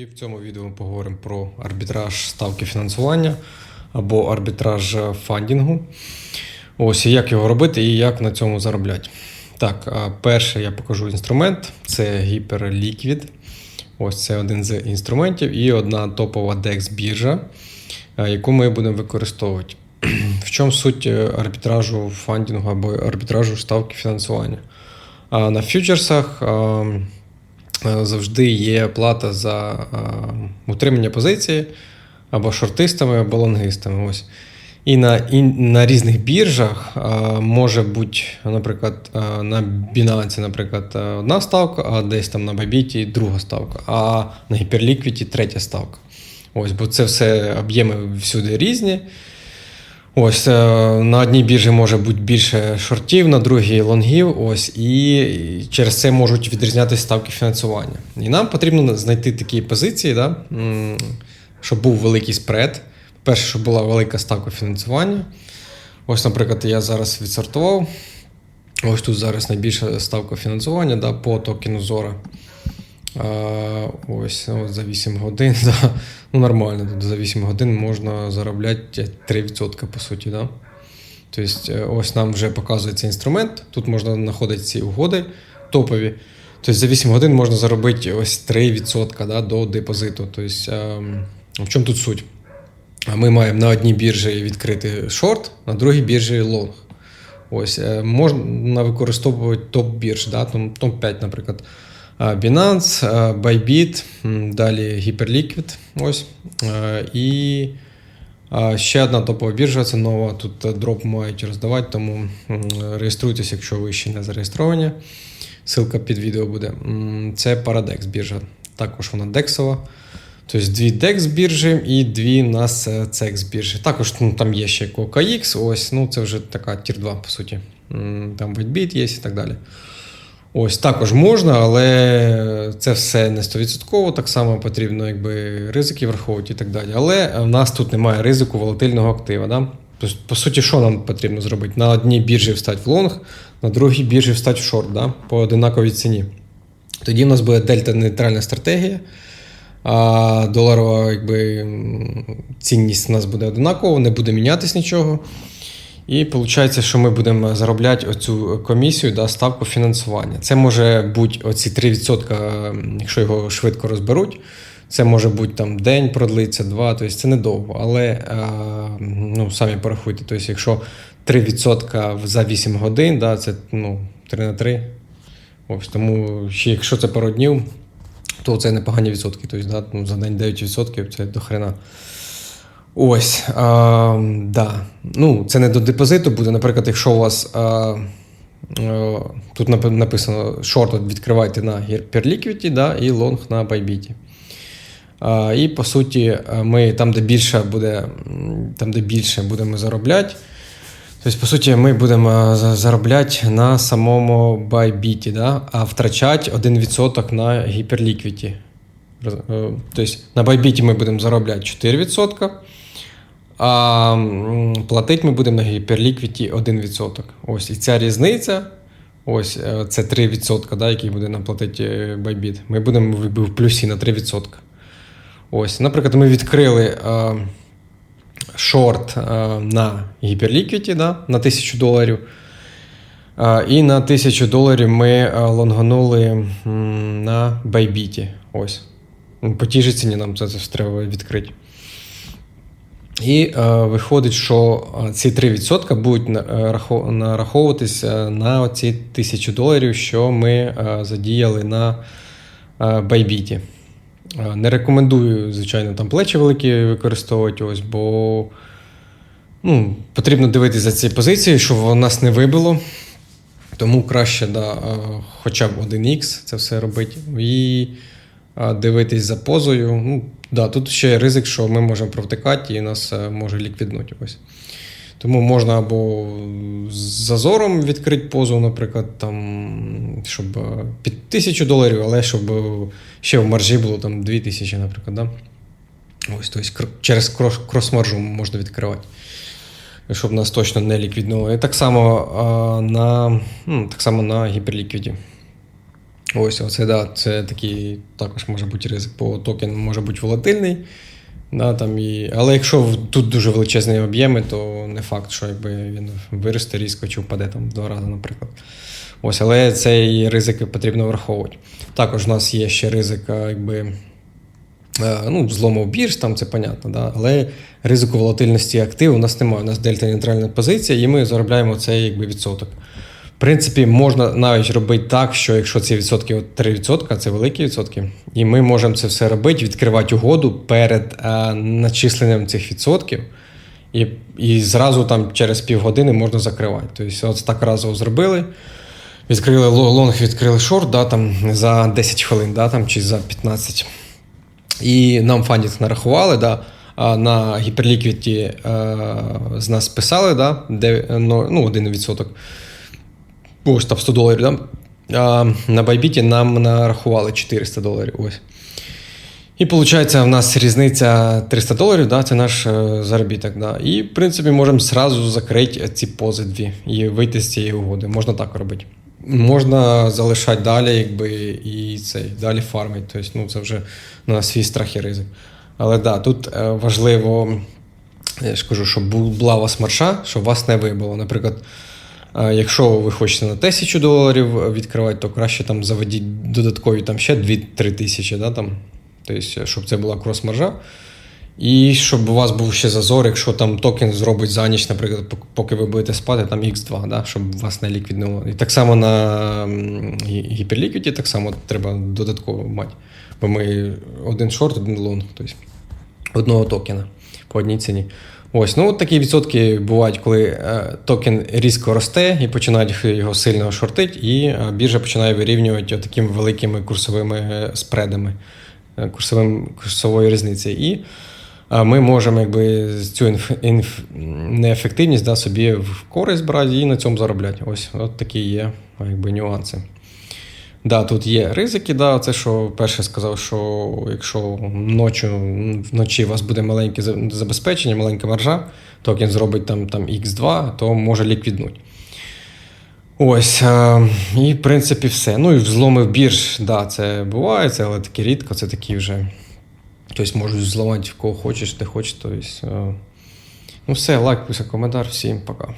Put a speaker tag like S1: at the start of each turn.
S1: І в цьому відео ми поговоримо про арбітраж ставки фінансування або арбітраж фандінгу. Ось як його робити і як на цьому заробляти. Так, перше я покажу інструмент це гіперліквід. Ось це один з інструментів і одна топова DEX біржа, е, яку ми будемо використовувати. В чому суть е, арбітражу фандінгу або арбітражу ставки фінансування? На фьючерсах завжди є плата за а, утримання позиції або шортистами, або лонгистами. Ось. І на і на різних біржах а, може бути, наприклад, а, на Binance, наприклад, одна ставка, а десь там на Bybit друга ставка, а на Hyperliquid третя ставка. Ось, бо це все об'єми всюди різні. Ось е, на одній біржі може бути більше шортів, на другій лонгів. Ось, і через це можуть відрізнятися ставки фінансування. І нам потрібно знайти такі позиції, да, щоб був великий спред. Перше, щоб була велика ставка фінансування. Ось, наприклад, я зараз відсортував. Ось тут зараз найбільша ставка фінансування да, по токену Zora. А, ось ну, за 8 годин. Да. Ну, нормально. За 8 годин можна заробляти 3% по суті. Да? Тобто, е, ось нам вже показується інструмент. Тут можна знаходити ці угоди топові. Тобто за 8 годин можна заробити ось 3% да, до депозиту. Тобто, ем, в чому тут суть? Ми маємо на одній біржі відкрити шорт, на другій біржі лонг. Ось, е, можна використовувати топ-бірж, да, топ-5, наприклад. Binance, Bybit, далі Hyperliquid. Ось. І ще одна топова біржа, це нова. Тут е, дроп мають роздавати, тому реєструйтесь, якщо ви ще не зареєстровані. Ссылка під відео буде. Це Paradex біржа. Також вона дексова. Тобто дві DEX біржі і дві нас CEX біржі. Також ну, там є ще KX, ось, ну це вже така тір 2, по суті. Там Whitebit є і так далі. Ось також можна, але це все не 100%, так само потрібно якби, ризики враховувати і так далі. Але в нас тут немає ризику волатильного актива. Да? Тобто, по суті, що нам потрібно зробити? На одній біржі встати в лонг, на другій біржі встати в шорт да? по одинаковій ціні. Тоді в нас буде дельта-нейтральна стратегія, а доларова якби, цінність у нас буде одинакова, не буде мінятись нічого. І виходить, що ми будемо заробляти оцю комісію да, ставку фінансування. Це може бути оці 3%, якщо його швидко розберуть. Це може бути там день продлиться, два, тобто це недовго. Але е, ну, самі порахуйте, тобто, якщо 3% за 8 годин, да, це ну, 3 на 3. Ось, тому ще якщо це пару днів, то це непогані відсотки. Тобто, да, ну, за день 9% це до хрена. Ось, а, да. Ну, це не до депозиту буде. Наприклад, якщо у вас а, а, тут напи- написано шорт відкривайте на Hyperliquidity, да, і лонг на Bybit. А, і по суті, ми там, де більше буде, там, де більше будемо заробляти. Тобто, по суті, ми будемо заробляти на самому Bybit, да, а втрачати 1% на е, Тобто на Bybit ми будемо заробляти 4%, а платити ми будемо на Hyperliquidity 1%. Ось і ця різниця, ось е, це 3%, да, який буде нам платити е, Bybit. Ми будемо в плюсі на 3%. Ось, наприклад, ми відкрили е, шорт е, на Hyperliquidity да, на 1000 доларів. Е, І на 1000 доларів ми лонганули на Bybit. Ось. По тій же ціні нам це, це треба відкрити. І е, виходить, що е, ці 3% будуть е, нараховуватися на ці 1000 доларів, що ми е, задіяли на. Е, Не рекомендую, звичайно, там плечі великі використовувати, ось, бо ну, потрібно дивитися за ці позиції, щоб нас не вибило. Тому краще да, хоча б 1х це все робити. І дивитись за позою. Ну, да, тут ще є ризик, що ми можемо провтикати і нас е, може ліквіднути. Ось. Тому можна або з зазором відкрити позу, наприклад, там, щоб е, під тисячу доларів, але щоб е, ще в маржі було там 2000, наприклад. Да? Ось, тобто через крос- крос-маржу можна відкривати. Щоб нас точно не ліквіднуло. І так само на, так само на гіперліквіді. Ось, оце да, це такий також може бути ризик, бо токен може бути волатильний. Да, там і... Але якщо тут дуже величезні об'єми, то не факт, що якби він виросте різко чи впаде там два рази, наприклад. Ось, але цей ризик потрібно враховувати. Також у нас є ще ризик, якби. Ну, злому бірж, там це понятно, да? але ризику волатильності активу у нас немає. У нас дельта нейтральна позиція, і ми заробляємо цей якби, відсоток. В принципі, можна навіть робити так, що якщо ці відсотки 3%, це великі відсотки, і ми можемо це все робити, відкривати угоду перед е, начисленням цих відсотків, і, і зразу там через півгодини можна закривати. Тобто, от так разово зробили. Відкрили лонг, відкрили шорт, да, там, за 10 хвилин, да, там, чи за 15. І нам фандінг нарахували, да, на гіперліквіді е, з нас списали, да, де, ну, ну, 1%. Ось там 100 доларів, да? А на Байбіті нам нарахували 400 доларів. Ось. І виходить, в нас різниця 300 доларів, да, це наш е, заробіток. Да. І, в принципі, можемо зразу закрити ці пози дві і вийти з цієї угоди. Можна так робити. Можна залишати далі, якби, і цей, далі фармить. Тобто, ну, це вже на свій страх і ризик. Але да, тут е, важливо, я ж кажу, щоб була у вас марша, щоб вас не вибило. Наприклад, Якщо ви хочете на тисячу доларів відкривати, то краще там заведіть додаткові там ще 2-3 тисячі, да, там, тобто, щоб це була крос-маржа. І щоб у вас був ще зазор, якщо там токен зробить за ніч, наприклад, поки ви будете спати, там X2, да, щоб вас не ліквіднуло. І так само на гіперліквіді так само треба додатково мати. Бо ми один шорт, один лонг, тобто одного токена по одній ціні. Ось, ну от такі відсотки бувають, коли е, токен різко росте і починають його сильно шортити, і е, біржа починає вирівнювати такими великими курсовими е, спредами, курсовим, курсовою різницею. І ми можемо якби, цю інф, інф, неефективність да, собі в користь брати і на цьому заробляти. Ось от такі є якби, нюанси. Да, тут є ризики, да, це що перше сказав, що якщо ночі, вночі у вас буде маленьке забезпечення, маленька маржа, токен зробить там, там X2, то може ліквіднути. Ось, е, і в принципі все. Ну і взломи бірж, да, це буває, це, але такі рідко, це такі вже. Тобто можуть взламати в кого хочеш, де хочеш. Тобто, ну все, лайк, пише коментар, всім пока.